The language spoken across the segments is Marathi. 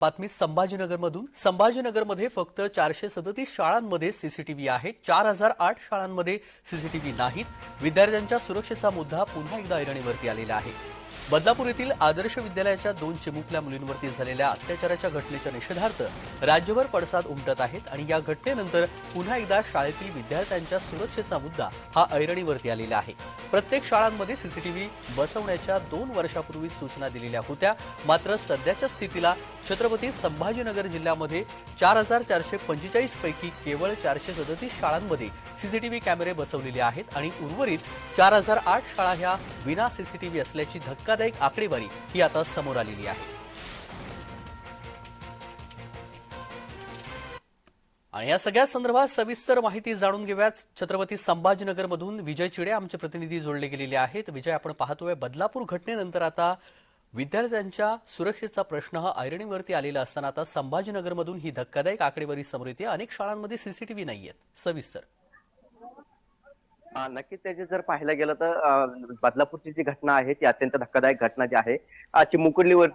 बातमी संभाजीनगरमधून. संभाजीनगरमध्ये फक्त चारशे सदतीस शाळांमध्ये सीसीटीव्ही आहे. चार हजार आठ शाळांमध्ये सीसीटीव्ही नाहीत. विद्यार्थ्यांच्या सुरक्षेचा मुद्दा पुन्हा एकदा ऐरणीवरती आलेला आहे. बदलापूर येथील आदर्श विद्यालयाच्या दोन चिमुकल्या मुलींवरती झालेल्या अत्याचाराच्या घटनेच्या निषेधार्थ राज्यभर पडसाद उमटत आहेत आणि या घटनेनंतर पुन्हा एकदा शाळेतील विद्यार्थ्यांच्या सुरक्षेचा मुद्दा हा ऐरणीवरती आलेला आहे. प्रत्येक शाळांमध्ये सीसीटीव्ही बसवण्याच्या दोन वर्षापूर्वी सूचना दिलेल्या होत्या. मात्र सध्याच्या स्थितीला छत्रपती संभाजीनगर जिल्ह्यामध्ये चार हजार चारशे पंचेचाळीस पैकी केवळ चारशे सदतीस शाळांमध्ये सीसीटीव्ही कॅमेरे बसवलेले आहेत आणि उर्वरित चार हजार आठ शाळा ह्या विना सीसीटीव्ही असल्याची धक्का धक्कादायक आकडेवारी ही आता समोर आलेली आहे. आणि या सगळ्या संदर्भात सविस्तर माहिती जाणून घेऊयात. छत्रपती संभाजीनगरमधून विजय चिडे आमचे प्रतिनिधी जोडले गेलेले आहेत. विजय आपण पाहतोय बदलापूर घटनेनंतर आता विद्यार्थ्यांच्या सुरक्षेचा प्रश्न हा ऐरणीवरती आलेला असताना आता संभाजीनगरमधून ही धक्कादायक आकडेवारी समोर येते. अनेक शाळांमध्ये सीसीटीव्ही नाही आहेत सविस्तर. नक्कीच त्याचे जर पाहायला गेलं तर बदलापूरची जी घटना आहे ती अत्यंत धक्कादायक घटना जी आहे अ,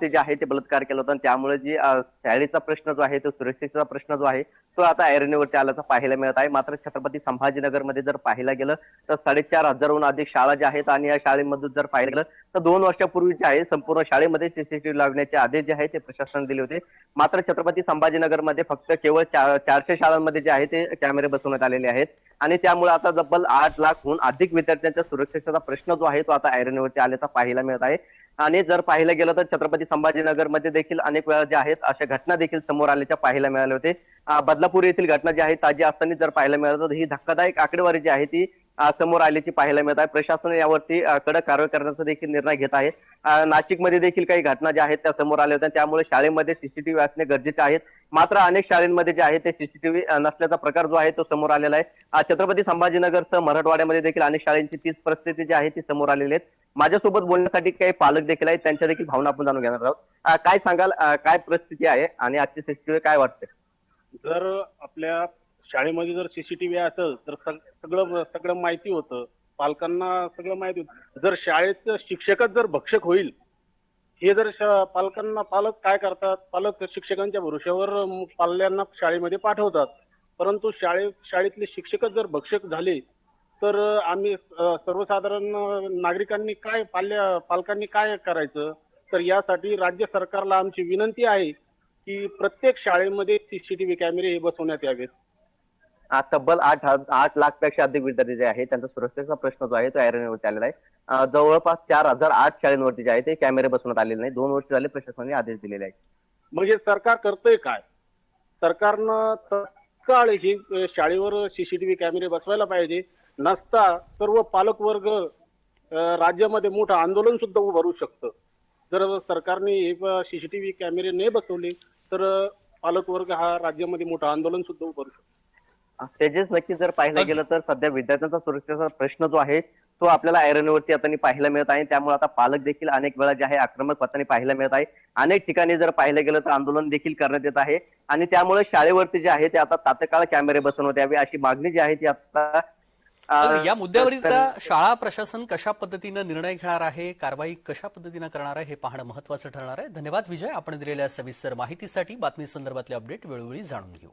जे आहे ते बलात्कार केला होता. आणि त्यामुळे जी शाळेचा प्रश्न जो आहे तो सुरक्षेचा प्रश्न जो आहे तो आता ऐरणीवरती आल्याचा पाहायला मिळत आहे. मात्र छत्रपती संभाजीनगरमध्ये जर पाहायला गेलं तर साडेचार हजारहून अधिक शाळा ज्या आहेत आणि या शाळेमधून जर पाहिलं गेलं तर दोन वर्षापूर्वी जे आहे. संपूर्ण शाळेमध्ये सीसीटीव्ही लावण्याचे आदेश जे आहे ते प्रशासनाने दिले होते. मात्र छत्रपती संभाजीनगरमध्ये फक्त केवळ चार- चारशे शाळांमध्ये जे आहे ते कॅमेरे बसवण्यात आलेले आहेत. आणि त्यामुळे आता तब्बल आठ लाखहून अधिक विद्यार्थ्यांच्या सुरक्षेचा प्रश्न जो आहे तो आता ऐरणीवरती आल्याचा पाहायला मिळत आहे. आणि जर पाहिलं गेलं तर छत्रपती संभाजीनगरमध्ये देखील अनेक वेळा ज्या आहेत अशा घटना देखील समोर आल्याच्या पाहायला मिळाले होते बदलापूर येथील घटना जी आहे ताजी असताना जर पाहायला मिळालं तर ही धक्कादायक आकडेवारी जी आहे ती समोर आल्याची पाहायला मिळत आहे. प्रशासन यावरती कडक कारवाई करण्याचा देखील निर्णय घेत आहे. नाशिकमध्ये देखील काही घटना ज्या आहेत त्या समोर आल्या होत्या. त्यामुळे शाळेमध्ये सीसीटीव्ही असणे गरजेचे आहेत. मात्र अनेक शाळेमध्ये जे आहे ते सीसीटीव्ही नसल्याचा प्रकार जो आहे तो समोर आलेला आहे. छत्रपती संभाजीनगरसह मराठवाड्यामध्ये देखील अनेक शाळेंची तीच परिस्थिती जी आहे ती समोर आलेली आहेत. माझ्यासोबत बोलण्यासाठी काही पालक देखील आहेत. त्यांच्या देखील भावना आपण जाणून घेणार आहोत. काय सांगाल? काय परिस्थिती आहे? आणि आजची सीसीटीव्ही काय वाटते? जर आपल्या शाळेमध्ये जर सीसीटीव्ही असेल तर सगळं सगळं माहिती होतं. पालकांना सगळं माहिती होतं. जर शाळेचं शिक्षकच जर भक्षक होईल हे जर पालकांना पालक काय करतात? पालक शिक्षकांच्या भरोश्यावर पाल्यांना शाळेमध्ये पाठवतात. परंतु शाळे शाळेतले शिक्षकच जर भक्षक झाले तर आम्ही सर्वसाधारण नागरिकांनी काय पाल्या पालकांनी काय करायचं? तर यासाठी राज्य सरकारला आमची विनंती आहे की प्रत्येक शाळेमध्ये सीसीटीव्ही कॅमेरे हे बसवण्यात यावेत. तब्बल आठ आठ लाखपेक्षा अधिक विद्यार्थी जे आहेत त्यांचा सुरक्षेचा प्रश्न जो आहे तो ऐरणीवरती आलेला आहे. जवळपास चार हजार आठ शाळेंवरती जे आहे ते कॅमेरे बसवण्यात आलेले नाही. दोन वर्ष झाले प्रशासनाने आदेश दिलेले आहेत. म्हणजे सरकार करतंय काय? सरकारनं तत्काळ ही शाळेवर सीसीटीव्ही कॅमेरे बसवायला पाहिजे. नसता सर्व पालक वर्ग राज्यामध्ये मोठं आंदोलन सुद्धा उभारू शकतं. जर सरकारने हे सीसीटीव्ही कॅमेरे नाही बसवले तर पालक वर्ग हा राज्यामध्ये मोठं आंदोलन सुद्धा उभारू शकतो. तेजेस नक्की जर पाहिलं. गेलं तर सध्या विद्यार्थ्यांचा सुरक्षेचा प्रश्न जो आहे तो आपल्याला ऐरणीवरती आता पाहायला मिळत आहे. त्यामुळे आता पालक देखील अनेक वेळा जे आहे आक्रमक पत्ताने पाहायला मिळत आहे. अनेक ठिकाणी जर पाहिलं गेलं तर आंदोलन देखील करण्यात येत आहे. आणि त्यामुळे शाळेवरती जे आहे ते आता तात्काळ कॅमेरे बसवण्यात यावे अशी मागणी जी आहे ती आता या मुद्द्यावरील शाळा प्रशासन कशा पद्धतीनं निर्णय घेणार आहे कारवाई कशा पद्धतीनं करणार आहे हे पाहणं महत्वाचं ठरणार आहे. धन्यवाद विजय. आपण दिलेल्या सविस्तर माहितीसाठी बातमी संदर्भातले अपडेट वेळोवेळी जाणून घेऊ.